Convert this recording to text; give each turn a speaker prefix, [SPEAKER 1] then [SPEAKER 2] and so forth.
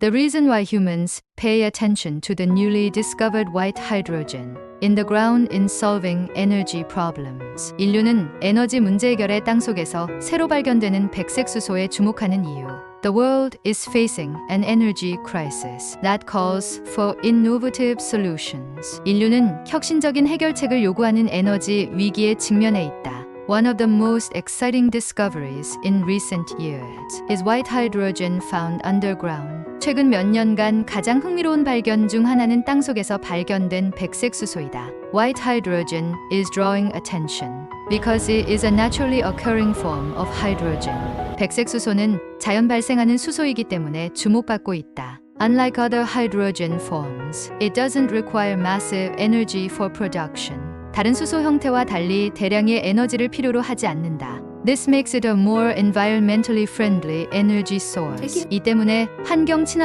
[SPEAKER 1] The reason why humans pay attention to the newly discovered white hydrogen in the ground in solving energy problems. 인류는 에너지 문제 해결의 땅속에서 새로 발견되는 백색 수소에 주목하는 이유. The world is facing an energy crisis that calls for innovative solutions. 인류는 혁신적인 해결책을 요구하는 에너지 위기에 직면해 있다. One of the most exciting discoveries in recent years is white hydrogen found underground. 최근 몇 년간 가장 흥미로운 발견 중 하나는 땅속에서 발견된 백색 수소이다. White hydrogen is drawing attention because it is a naturally occurring form of hydrogen. 백색 수소는 자연 발생하는 수소이기 때문에 주목받고 있다. Unlike other hydrogen forms, it doesn't require massive energy for production. 다른 수소 형태와 달리 대량의 에너지를 필요로 하지 않는다. This makes it a more environmentally friendly energy source. 이 때문에 환경 친화